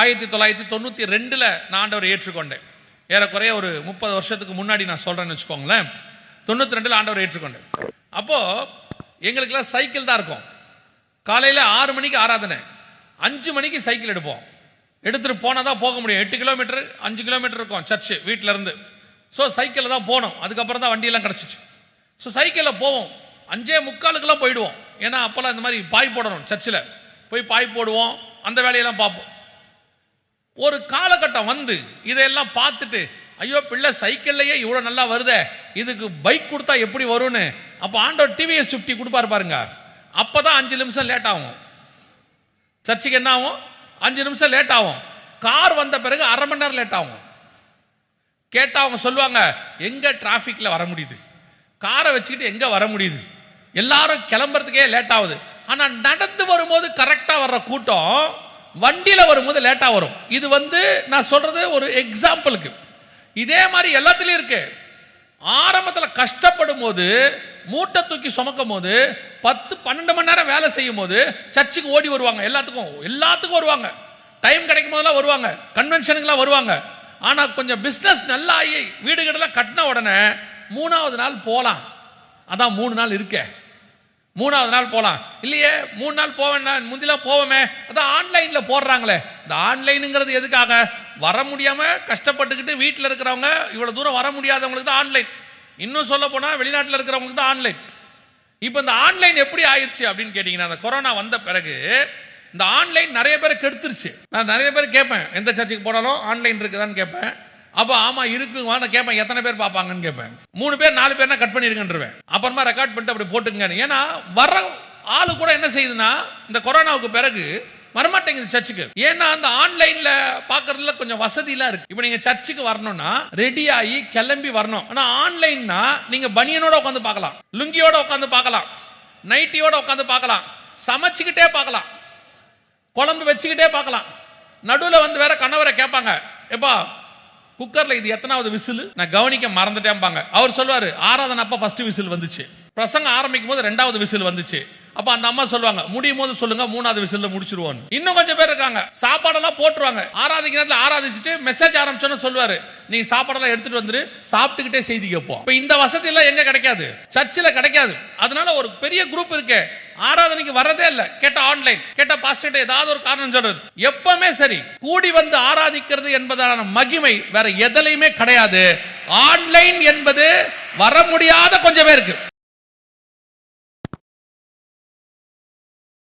ஆயிரத்தி தொள்ளாயிரத்தி தொண்ணூற்றி ரெண்டில் நான் ஆண்டவர் ஏற்றுக்கொண்டேன். ஏறக்குறைய ஒரு முப்பது வருஷத்துக்கு முன்னாடி நான் சொல்கிறேன்னு வச்சுக்கோங்களேன். தொண்ணூற்றி ரெண்டில் ஆண்டவர் ஏற்றுக்கொண்டேன். அப்போது எங்களுக்கெல்லாம் சைக்கிள் தான் இருக்கும். காலையில் ஆறு மணிக்கு ஆராதனை அஞ்சு மணிக்கு சைக்கிள் எடுப்போம். எடுத்துகிட்டு போனால் தான் போக முடியும். எட்டு கிலோமீட்டர் அஞ்சு கிலோமீட்டர் இருக்கும் சர்ச்சு வீட்டில் இருந்து. ஸோ சைக்கிளில் தான் போனோம். அதுக்கப்புறம் தான் வண்டியெல்லாம் கிடச்சிச்சு. ஸோ சைக்கிளில் போவோம். அஞ்சே முக்காலுக்கெல்லாம் போயிடுவோம். ஏன்னா அப்போல்லாம் இந்த மாதிரி பாய் போடணும் சர்ச்சில் போய் பாய் போடுவோம். அந்த வேலையெல்லாம் பார்ப்போம். ஒரு காலகட்டம் வந்து இதையெல்லாம் பார்த்துட்டு ஐயோ பிள்ளை சைக்கிள்லையே இவ்வளோ நல்லா வருதே இதுக்கு பைக் கொடுத்தா எப்படி வரும்னு? அப்போ ஆண்டவர் டிவிஎஸ் ஃபிஃப்டி கொடுப்பாரு பாருங்க. அப்போ தான் அஞ்சு நிமிஷம் லேட் ஆகும். சர்ச்சுக்கு என்ன ஆகும்? அஞ்சு நிமிஷம் லேட் ஆகும். கார் வந்த பிறகு அரை மணி நேரம் லேட் ஆகும். கேட்டால் அவங்க சொல்லுவாங்க எங்கே டிராஃபிக்கில் வர முடியுது? காரை வச்சுக்கிட்டு எங்கே வர முடியுது? எல்லாரும் கிளம்புறதுக்கே லேட் ஆகுது. ஆனால் நடந்து வரும்போது கரெக்டாக வர்ற கூட்டம் வண்டியில் வரும்போது லேட்டாக வரும். இது வந்து நான் சொல்கிறது ஒரு எக்ஸாம்பிளுக்கு இதே மாதிரி எல்லாத்துலேயும் இருக்கு. ஆரம்பத்தில் கஷ்டப்படும் போது மூட்டை தூக்கி சுமக்கும் போது பத்து பன்னெண்டு மணி நேரம் வேலை செய்யும் போது சர்ச்சுக்கு ஓடி வருவாங்க எல்லாத்துக்கும். எல்லாத்துக்கும் வருவாங்க. டைம் கிடைக்கும் போதெல்லாம் வருவாங்க. கன்வென்ஷனுக்கெல்லாம் வருவாங்க. ஆனால் கொஞ்சம் பிஸ்னஸ் நல்லா ஆகி வீடு கட்டெல்லாம் கட்டின உடனே மூணாவது நாள் போகலாம் அதான் மூணு நாள் இருக்கே. மூணாவது நாள் போகலாம் இல்லையே மூணு நாள் போவேன்னா முந்திலாம் போவோமே. அதான் ஆன்லைனில் போடுறாங்களே. இந்த ஆன்லைனுங்கிறது எதுக்காக? வர முடியாமல் கஷ்டப்பட்டுக்கிட்டு வீட்டில் இருக்கிறவங்க இவ்வளோ தூரம் வர முடியாதவங்களுக்கு தான் ஆன்லைன். இன்னும் சொல்ல போனால் வெளிநாட்டில் இருக்கிறவங்களுக்கு தான் ஆன்லைன். இப்போ இந்த ஆன்லைன் எப்படி ஆயிடுச்சு அப்படின்னு கேட்டிங்கன்னா அந்த கொரோனா வந்த பிறகு இந்த ஆன்லைன் நிறைய பேரை கெடுத்துருச்சு. நான் நிறைய பேர் கேட்பேன். எந்த சர்ச்சுக்கு போனாலும் ஆன்லைன் இருக்குதான்னு கேட்பேன். அப்போ ஆமாம் இருக்குங்க நான் கேட்பேன். எத்தனை பேர் பார்ப்பாங்கன்னு கேட்பேன். மூணு பேர் நாலு பேர்னா கட் பண்ணிருக்கேன்ருவேன் அப்புறமா ரெக்கார்ட் பண்ணிட்டு அப்படி போட்டுங்க ஏன்னா வர ஆளு கூட என்ன செய்யுதுன்னா இந்த கொரோனாவுக்கு பிறகு வரமாட்டேங்குது சர்ச்சுக்கு ஏன்னா அந்த ஆன்லைன்ல பாக்குறதுல கொஞ்சம் வசதியெல்லாம் இருக்கு. இப்போ நீங்க சர்ச்சுக்கு வரணும்னா ரெடி ஆகி கிளம்பி வரணும். ஆனா ஆன்லைன்னா நீங்க பனியனோட உட்காந்து பார்க்கலாம். லுங்கியோட உட்காந்து பார்க்கலாம். நைட்டியோட உட்காந்து பார்க்கலாம். சமைச்சுக்கிட்டே பார்க்கலாம். குழம்பு வச்சுக்கிட்டே பார்க்கலாம். நடுவில் வந்து வேற கணவரை கேட்பாங்க. எப்பா குக்கர்ல இது எத்தனாவது விசில்? நான் கவனிக்க மறந்துட்டேன்பாங்க. அவர் சொல்லுவாரு ஆராதனை அப்ப ஃபர்ஸ்ட் விசில் வந்துச்சு. பிரசங்கம் ஆரம்பிக்கும் போது ரெண்டாவது விசில் வந்துச்சு. அப்ப அந்த அம்மா சொல்லுவாங்க முடியும் போது சொல்லுங்க மூணாவது விசில்ல முடிச்சிருவோம் இன்னும் கொஞ்சம் பேர் இருக்காங்க. சாப்பாடெல்லாம் போட்டுருவாங்க. ஆராதிக்க நேரத்தில் ஆராதிச்சுட்டு மெசேஜ் ஆரம்பிச்சோன்னு சொல்லுவாரு. நீ சாப்பாடெல்லாம் எடுத்துட்டு வந்துரு சாப்பிட்டுக்கிட்டே செய்தி கேட்போம். இப்ப இந்த வசதி எல்லாம் எங்க கிடைக்காது? சர்ச்சில் கிடைக்காது. அதனால ஒரு பெரிய குரூப் இருக்கு. ஆராதனைக்கு வரதே இல்ல. கேட்ட ஆன்லைன் கேட்ட பாஸ்டர் ஏதாவது ஒரு காரணம் சொல்றது. எப்பவுமே சரி கூடி வந்து ஆராதிக்கிறது என்பதான மகிமை வேற எதுலையுமே கிடையாது. ஆன்லைன் என்பது வர முடியாத கொஞ்சம் பேருக்கு.